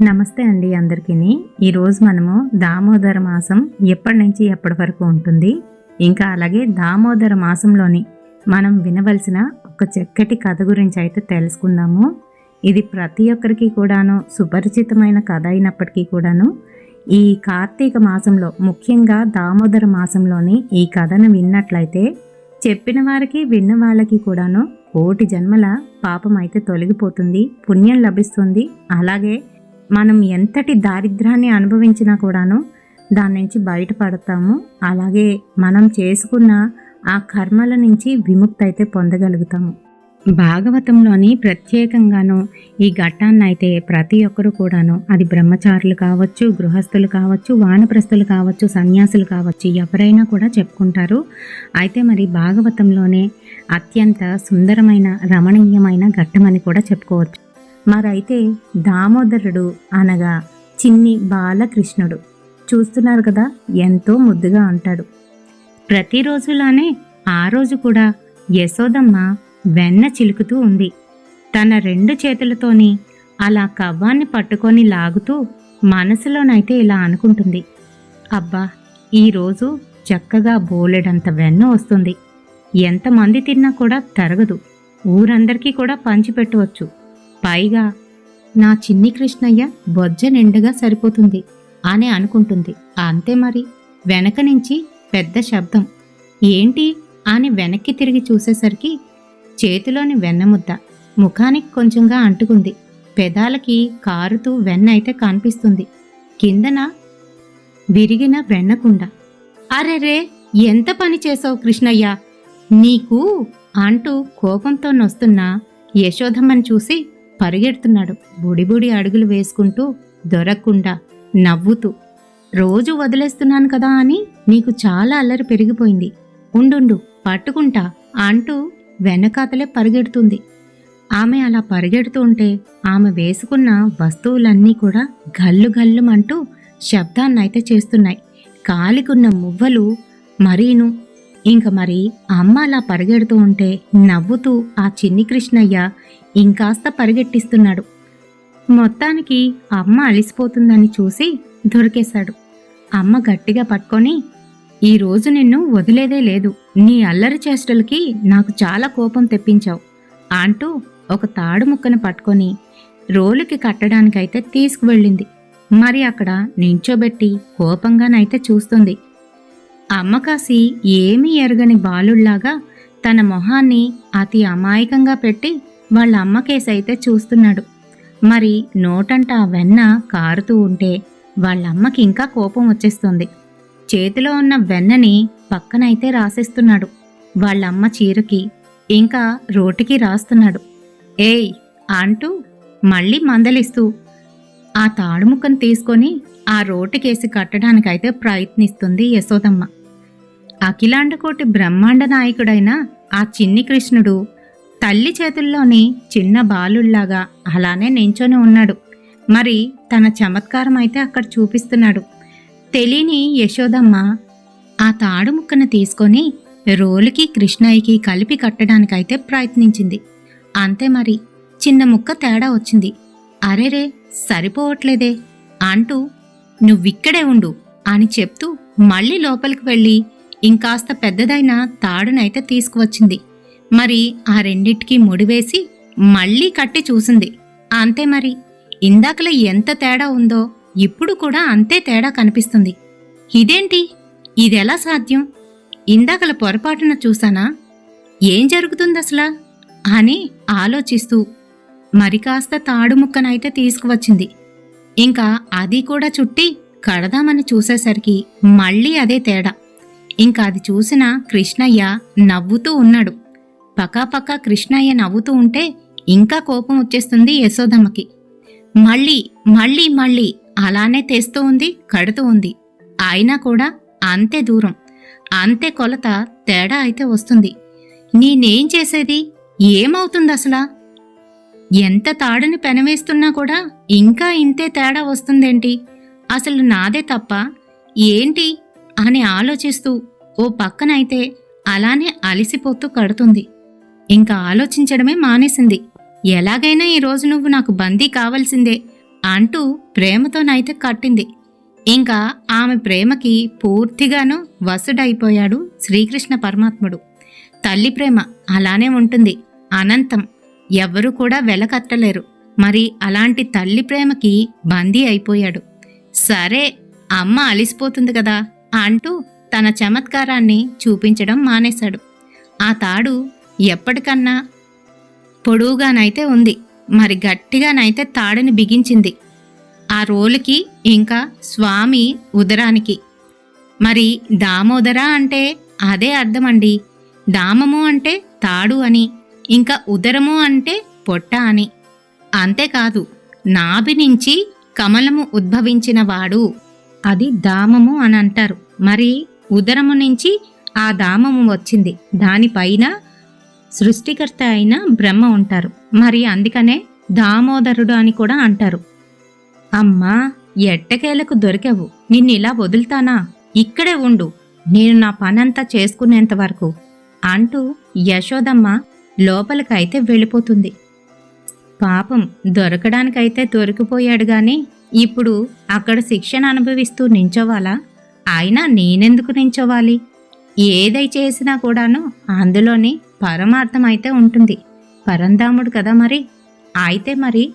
నమస్తే అండి అందరికీ. ఈరోజు మనము దామోదర మాసం ఎప్పటి నుంచి ఎప్పటి వరకు ఉంటుంది? ఇంకా అలాగే దామోదర మాసంలోని మనం వినవలసిన ఒక చక్కటి కథ గురించి అయితే తెలుసుకుందాము. ఇది ప్రతి ఒక్కరికి కూడాను సుపరిచితమైన కథ అయినప్పటికీ కూడాను ఈ కార్తీక మాసంలో ముఖ్యంగా దామోదర మాసంలోని ఈ కథను విన్నట్లయితే చెప్పిన వారికి విన్న వాళ్ళకి కూడాను కోటి జన్మల పాపం అయితే తొలగిపోతుంది పుణ్యం లభిస్తుంది అలాగే మనం ఎంతటి దారిద్ర్యాన్ని అనుభవించినా కూడాను దాని నుంచి బయటపడతాము. అలాగే మనం చేసుకున్న ఆ కర్మల నుంచి విముక్తి అయితే పొందగలుగుతాము. భాగవతంలోని ప్రత్యేకంగాను ఈ ఘట్టాన్ని అయితే ప్రతి ఒక్కరు కూడాను అది బ్రహ్మచారులు కావచ్చు గృహస్థులు కావచ్చు వానప్రస్థులు కావచ్చు సన్యాసులు కావచ్చు ఎవరైనా కూడా చెప్పుకుంటారు. అయితే మరి భాగవతంలోనే అత్యంత సుందరమైన రమణీయమైన ఘట్టమని కూడా చెప్పుకోవచ్చు. మరైతే దామోదరుడు అనగా చిన్ని బాలకృష్ణుడు. చూస్తున్నారు కదా ఎంతో ముద్దుగా అంటాడు ప్రతిరోజులానే ఆ రోజు కూడా యశోదమ్మ వెన్న చిలుకుతూ ఉంది. తన రెండు చేతులతోని అలా కవ్వాన్ని పట్టుకొని లాగుతూ మనసులోనైతే ఇలా అనుకుంటుంది. అబ్బా ఈరోజు చక్కగా బోలెడంత వెన్న వస్తుంది. ఎంతమంది తిన్నా కూడా తరగదు. ఊరందరికీ కూడా పంచిపెట్టవచ్చు. పైగా నా చిన్ని కృష్ణయ్య బొజ్జ నిండుగా సరిపోతుంది అని అనుకుంటుంది. అంతే మరి. వెనక నుంచి పెద్ద శబ్దం. ఏంటి? అని వెనక్కి తిరిగి చూసేసరికి చేతిలోని వెన్నముద్ద ముఖానికి కొంచెంగా అంటుకుంది. పెదాలకి కారుతూ వెన్న అయితే కనిపిస్తుంది. కిందన విరిగిన వెన్నకుండ అరెరే! ఎంత పని చేసావు కృష్ణయ్య? నీకు అంటూ కోపంతో నొస్తున్న యశోధమ్మని చూసి పరిగెడుతున్నాడు. బుడిబుడి అడుగులు వేసుకుంటూ దొరకకుండా నవ్వుతూ రోజు వదిలేస్తున్నాను కదా అని నీకు చాలా అల్లరి పెరిగిపోయింది. ఉండుండు పట్టుకుంటా అంటూ వెనకాతలే పరిగెడుతుంది. ఆమె అలా పరిగెడుతూ ఉంటే ఆమె వేసుకున్న వస్తువులన్నీ కూడా గల్లు గల్లుమంటూ శబ్దాన్నైతే చేస్తున్నాయి. కాలికున్న మువ్వలు మరీను ఇంక మరి అమ్మ అలా పరిగెడుతూ ఉంటే నవ్వుతూ ఆ చిన్ని కృష్ణయ్య ఇంకాస్త పరిగెట్టిస్తున్నాడు. మొత్తానికి అమ్మ అలిసిపోతుందని చూసి దొరికేశాడు. అమ్మ గట్టిగా పట్టుకొని ఈ రోజు నిన్ను వదిలేదే లేదు. నీ అల్లరి చేష్టలకి నాకు చాలా కోపం తెప్పించావు అంటూ ఒక తాడు ముక్కను పట్టుకొని రోలుకి కట్టడానికైతే తీసుకువెళ్ళింది. మరి అక్కడ నించోబెట్టి కోపంగానైతే చూస్తుంది. అమ్మ కాసి ఏమీ ఎరగని బాలుళ్ళాగా తన మొహాన్ని అతి అమాయకంగా పెట్టి వాళ్ళ అమ్మకేసైతే చూస్తున్నాడు. మరి నోటంట ఆ వెన్న కారుతూ ఉంటే వాళ్ళమ్మకి ఇంకా కోపం వచ్చేస్తుంది. చేతిలో ఉన్న వెన్నని పక్కనైతే రాసేస్తున్నాడు. వాళ్ళమ్మ చీరకి ఇంకా రోటికి రాస్తున్నాడు. ఏయ్ అంటూ మళ్ళీ మందలిస్తూ ఆ తాడుముక్కను తీసుకొని ఆ రోటికేసి కట్టడానికైతే ప్రయత్నిస్తుంది యశోదమ్మ. అఖిలాండకోటి బ్రహ్మాండ నాయకుడైన ఆ చిన్ని కృష్ణుడు తల్లి చేతుల్లోని చిన్న బాలుల్లాగా అలానే నించొని ఉన్నాడు. మరి తన చమత్కారం అయితే అక్కడ చూపిస్తున్నాడు. తెలియని యశోదమ్మ ఆ తాడు ముక్కను తీసుకొని రోలుకి కృష్ణయ్యకి కలిపి కట్టడానికైతే ప్రయత్నించింది. అంతే మరి చిన్న ముక్క తేడా వచ్చింది. అరెరే సరిపోవట్లేదే అంటూ నువ్విక్కడే ఉండు అని చెప్తూ మళ్ళీ లోపలికి వెళ్ళి ఇంకాస్త పెద్దదైన తాడునైతే తీసుకువచ్చింది. మరి ఆ రెండిటికి ముడివేసి మళ్ళీ కట్టి చూసింది. అంతే మరి. ఇందాకలా ఎంత తేడా ఉందో ఇప్పుడు కూడా అంతే తేడా కనిపిస్తుంది. ఇదేంటి? ఇదెలా సాధ్యం? ఇందాకల పొరపాటున చూసానా ఏం జరుగుతుంది అసలా అని ఆలోచిస్తూ మరి కాస్త తాడు ముక్కనైతే తీసుకువచ్చింది. ఇంకా అది కూడా చుట్టి కడదామని చూసేసరికి మళ్ళీ అదే తేడా. ఇంకా అది చూసిన కృష్ణయ్య నవ్వుతూ ఉన్నాడు. పకాపకా కృష్ణయ్య నవ్వుతూ ఉంటే ఇంకా కోపం వచ్చేస్తుంది యశోదమ్మకి. మళ్ళీ మళ్ళీ మళ్ళీ అలానే తెస్తూ ఉంది కడుతూ ఉంది. అయినా కూడా అంతే దూరం అంతే కొలత తేడా అయితే వస్తుంది. నేనేం చేసేది? ఏమవుతుంది అసలా? ఎంత తాడుని పెనవేస్తున్నా కూడా ఇంకా ఇంతే తేడా వస్తుందేంటి? అసలు నాదే తప్ప ఏంటి? అని ఆలోచిస్తూ ఓ పక్కనైతే అలానే అలిసిపోతూ కడుతుంది. ఇంకా ఆలోచించడమే మానేసింది. ఎలాగైనా ఈరోజు నువ్వు నాకు బందీ కావాల్సిందే అంటూ ప్రేమతోనైతే కట్టింది. ఇంకా ఆమె ప్రేమకి పూర్తిగాను వసుడైపోయాడు శ్రీకృష్ణ పరమాత్ముడు. తల్లి ప్రేమ అలానే ఉంటుంది. అనంతం. ఎవ్వరూ కూడా వెలకట్టలేరు. మరి అలాంటి తల్లి ప్రేమకి బందీ అయిపోయాడు. సరే అమ్మ అలిసిపోతుంది కదా. అంటూ తన చమత్కారాన్ని చూపించడం మానేశాడు. ఆ తాడు ఎప్పటికన్నా పొడువుగానైతే ఉంది. మరి గట్టిగానైతే తాడుని బిగించింది. ఆ రోలుకి ఇంకా స్వామి ఉదరానికి. మరి దామోదర అంటే అదే అర్థమండి. దామము అంటే తాడు అని ఇంకా ఉదరము అంటే పొట్ట అని. అంతేకాదు నాభి నుంచి కమలము ఉద్భవించిన వాడు అది దామము అని అంటారు. మరి ఉదరము నుంచి ఆ దామము వచ్చింది. దానిపైన సృష్టికర్త అయిన బ్రహ్మ ఉంటారు. మరి అందుకనే దామోదరుడు అని కూడా అంటారు. అమ్మా ఎట్టకేలకు దొరికావు. ఇలా వదులుతానా? ఇక్కడే ఉండు. నేను నా పనంతా చేసుకునేంత వరకు అంటూ యశోదమ్మ లోపలికైతే వెళ్ళిపోతుంది. పాపం దొరకడానికైతే దొరికిపోయాడు గాని ఇప్పుడు అక్కడ శిక్షణ అనుభవిస్తూ నించోవాలా? అయినా నేనెందుకు నించోవాలి? ఏదై చేసినా కూడాను అందులోని పరమార్థం అయితే ఉంటుంది. పరంధాముడు కదా మరి? అయితే మరి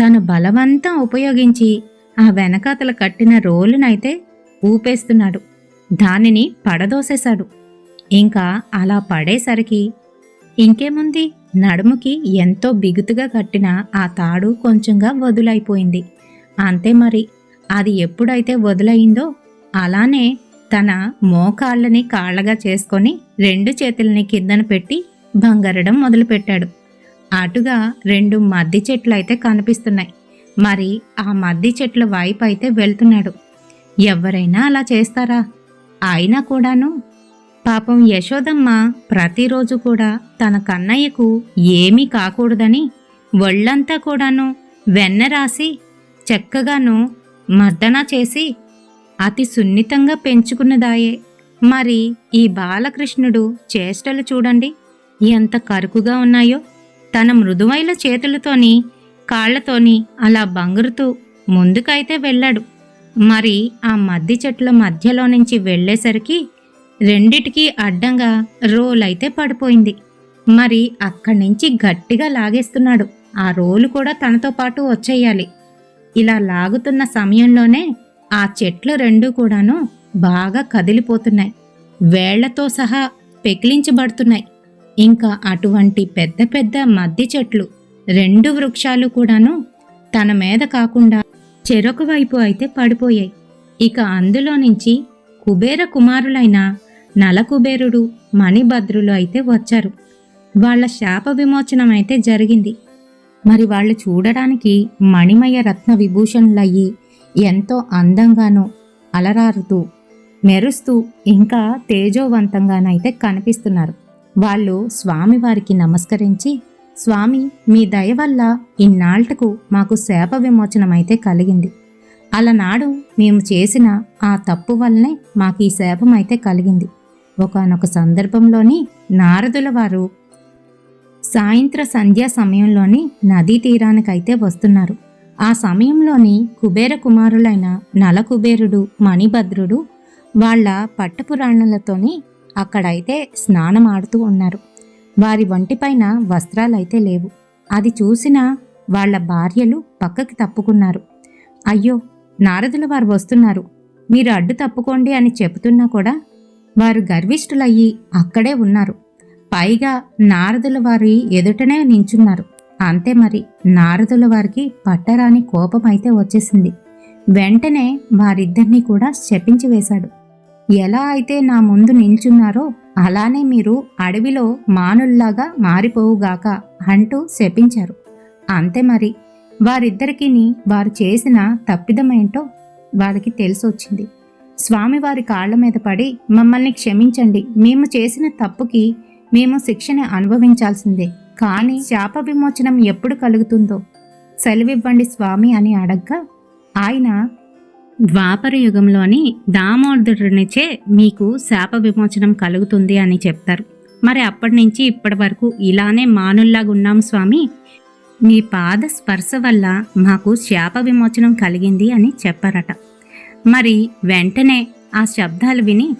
తన బలవంతం ఉపయోగించి ఆ వెనకాతల కట్టిన రోలునైతే ఊపేస్తున్నాడు. దానిని పడదోసేశాడు. ఇంకా అలా పడేసరికి ఇంకేముంది? నడుముకి ఎంతో బిగుతుగా కట్టిన ఆ తాడు కొంచెంగా వదులైపోయింది. అంతే మరి. అది ఎప్పుడైతే వదులైందో అలానే తన మోకాళ్ళని కాళ్ళగా చేసుకొని రెండు చేతుల్ని కిందన పెట్టి బంగరడం మొదలుపెట్టాడు. అటుగా రెండు మద్ది చెట్లు అయితే కనిపిస్తున్నాయి. మరి ఆ మద్ది చెట్ల వైపు అయితే వెళ్తున్నాడు. ఎవరైనా అలా చేస్తారా? అయినా కూడాను. పాపం యశోదమ్మ ప్రతిరోజు కూడా తన కన్నయ్యకు ఏమీ కాకూడదని ఒళ్ళంతా కూడాను వెన్న రాసి చక్కగాను మర్దన చేసి అతి సున్నితంగా పెంచుకున్నదాయే. మరి ఈ బాలకృష్ణుడు చేష్టలు చూడండి ఎంత కరుకుగా ఉన్నాయో. తన మృదువైన చేతులతోని కాళ్ళతోని అలా బంగురుతూ ముందుకైతే వెళ్ళాడు. మరి ఆ మద్ది చెట్ల మధ్యలో నుంచి వెళ్ళేసరికి రెండిటికి అడ్డంగా రోలైతే పడిపోయింది. మరి అక్కడి నుంచి గట్టిగా లాగేస్తున్నాడు. ఆ రోలు కూడా తనతో పాటు వచ్చేయాలి. ఇలా లాగుతున్న సమయంలోనే ఆ చెట్లు రెండు కూడాను బాగా కదిలిపోతున్నాయి. వేళ్ళతో సహా పెకిలించబడుతున్నాయి. ఇంకా అటువంటి పెద్ద పెద్ద మద్ది చెట్లు రెండు వృక్షాలు కూడాను తన మీద కాకుండా చెరొక వైపు అయితే పడిపోయాయి. ఇక అందులో నుంచి కుబేర కుమారులైన నలకుబేరుడు మణిభద్రులు అయితే వచ్చారు. వాళ్ళ శాప విమోచనం అయితే జరిగింది. మరి వాళ్ళు చూడడానికి మణిమయ రత్న విభూషణులయ్యి ఎంతో అందంగానూ అలరారుతూ మెరుస్తూ ఇంకా తేజోవంతంగానైతే కనిపిస్తున్నారు. వాళ్ళు స్వామివారికి నమస్కరించి స్వామి మీ దయ వల్ల ఇన్నాళ్ళకు మాకు శాప విమోచనమైతే కలిగింది. అలనాడు మేము చేసిన ఆ తప్పు వల్లనే మాకు ఈ శాపం అయితే కలిగింది. ఒకానొక సందర్భంలోని నారదుల వారు సాయంత్ర సంధ్యా సమయంలోని నదీ తీరానికైతే వస్తున్నారు. ఆ సమయంలోని కుబేర కుమారులైన నలకుబేరుడు మణిభద్రుడు వాళ్ళ పట్టపురాణులతోని అక్కడైతే స్నానమాడుతూ ఉన్నారు. వారి వంటిపైన వస్త్రాలైతే లేవు. అది చూసిన వాళ్ళ భార్యలు పక్కకి తప్పుకున్నారు. అయ్యో నారదుల వారు వస్తున్నారు. మీరు అడ్డు తప్పుకోండి అని చెబుతున్నా కూడా వారు గర్విష్ఠులయ్యి అక్కడే ఉన్నారు. పైగా నారదుల వారి ఎదుటనే నించున్నారు. అంతే మరి నారదుల వారికి పట్టరాని కోపం అయితే వచ్చేసింది. వెంటనే వారిద్దరినీ కూడా శపించి వేశాడు. ఎలా అయితే నా ముందు నిల్చున్నారో అలానే మీరు అడవిలో మానుల్లాగా మారిపోవుగాక అంటూ శపించారు. అంతే మరి వారిద్దరికీ వారు చేసిన తప్పిదమేంటో వారికి తెలిసొచ్చింది. స్వామివారి కాళ్ళ మీద పడి మమ్మల్ని క్షమించండి. మేము చేసిన తప్పుకి మేము శిక్షణ అనుభవించాల్సిందే. కానీ శాప విమోచనం ఎప్పుడు కలుగుతుందో? సెలవివ్వండి స్వామి అని అడగ్గా ఆయన ద్వాపర యుగంలోని దామోదరునిచే మీకు శాప విమోచనం కలుగుతుంది అని చెప్తారు. మరి అప్పటి నుంచి ఇప్పటి వరకు ఇలానే మానుల్లాగా ఉన్నాం స్వామి. మీ పాద స్పర్శ వల్ల మాకు శాప విమోచనం కలిగింది అని చెప్పారట. మరి వెంటనే ఆ శబ్దాలు విని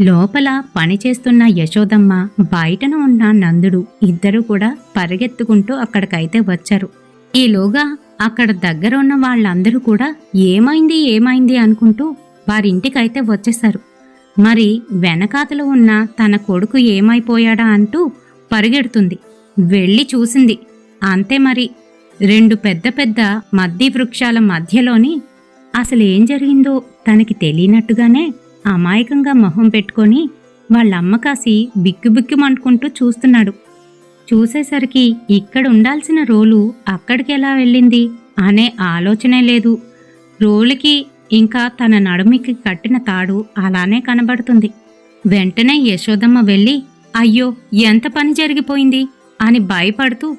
లోపల పనిచేస్తున్న యశోదమ్మ బయటన ఉన్న నందుడు ఇద్దరూ కూడా పరిగెత్తుకుంటూ అక్కడికైతే వచ్చారు. ఈలోగా అక్కడ దగ్గర ఉన్న వాళ్ళందరూ కూడా ఏమైంది ఏమైంది అనుకుంటూ వారింటికైతే వచ్చేశారు. మరి వెనకాతలో ఉన్న తన కొడుకు ఏమైపోయాడా అంటూ పరిగెడుతుంది. వెళ్ళి చూసింది. అంతే మరి. రెండు పెద్ద పెద్ద మద్ది వృక్షాల మధ్యలోని అసలు ఏం జరిగిందో తనకి తెలియనట్టుగానే అమాయకంగా మొహం పెట్టుకొని వాళ్ళమ్మ కాసి బిక్కుబిక్కుమంటుకుంటూ చూస్తున్నాడు. చూసేసరికి ఇక్కడ ఉండాల్సిన రోలు అక్కడికి ఎలా వెళ్ళింది అనే ఆలోచనే లేదు. రోలుకి ఇంకా తన నడుమికి కట్టిన తాడు అలానే కనబడుతుంది. వెంటనే యశోదమ్మ వెళ్ళి అయ్యో ఎంత పని జరిగిపోయింది? అని భయపడుతూ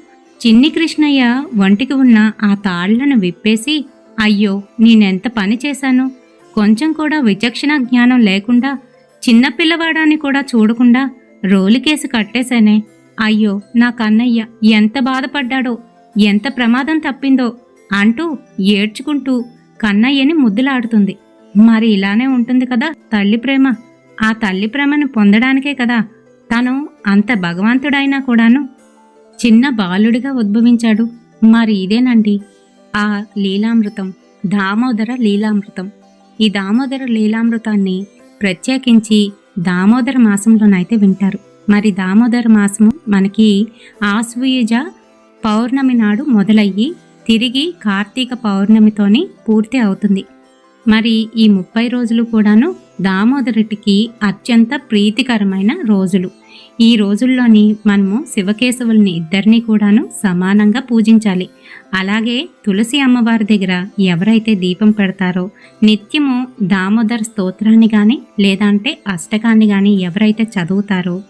చిన్ని కృష్ణయ్య ఒంటికి ఉన్న ఆ తాళ్ళను విప్పేసి అయ్యో నేనెంత పని చేశాను? కొంచెం కూడా విచక్షణ జ్ఞానం లేకుండా చిన్న పిల్లవాడాన్ని కూడా చూడకుండా రోలికేసి కట్టేశానే. అయ్యో నా కన్నయ్య ఎంత బాధపడ్డాడో ఎంత ప్రమాదం తప్పిందో అంటూ ఏడ్చుకుంటూ కన్నయ్యని ముద్దులాడుతుంది. మరి ఇలానే ఉంటుంది కదా తల్లి ప్రేమ. ఆ తల్లి ప్రేమను పొందడానికే కదా తను అంత భగవంతుడైనా కూడాను. చిన్న బాలుడిగా ఉద్భవించాడు. మరి ఇదేనండి? ఆ లీలామృతం దామోదర లీలామృతం. ఈ దామోదర లీలామృతాన్ని ప్రత్యేకించి దామోదర మాసంలోనైతే వింటారు. మరి దామోదర మాసము మనకి ఆశ్వయుజ పౌర్ణమి నాడు మొదలయ్యి తిరిగి కార్తీక పౌర్ణమితోని పూర్తి అవుతుంది. మరి ఈ ముప్పై రోజులు కూడాను దామోదరుటికి అత్యంత ప్రీతికరమైన రోజులు. ఈ రోజుల్లోని మనము శివకేశవుల్ని ఇద్దరిని కూడాను సమానంగా పూజించాలి. అలాగే తులసి అమ్మవారి దగ్గర ఎవరైతే దీపం పెడతారో నిత్యము దామోదర్ స్తోత్రాన్ని కానీ లేదంటే అష్టకాన్ని కానీ ఎవరైతే చదువుతారో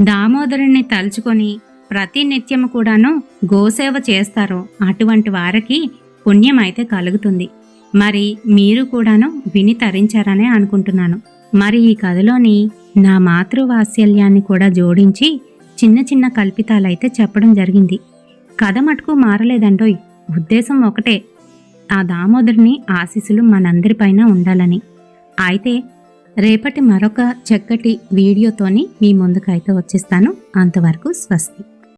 దామోదరుణ్ణి తలుచుకొని ప్రతి నిత్యము కూడాను గోసేవ చేస్తారో అటువంటి వారికి పుణ్యం అయితే కలుగుతుంది. మరి మీరు కూడాను విని తరించారనే అనుకుంటున్నాను. మరి ఈ కథలోని నా మాతృవాత్సల్యాన్ని కూడా జోడించి చిన్న చిన్న కల్పితాలైతే చెప్పడం జరిగింది. కథ మటుకు మారలేదండోయ్. ఉద్దేశం ఒకటే. ఆ దామోదరుని ఆశీస్సులు మనందరిపైన ఉండాలని. అయితే రేపటి మరొక చక్కటి వీడియోతోని మీ ముందుకైతే వచ్చేస్తాను. అంతవరకు స్వస్తి.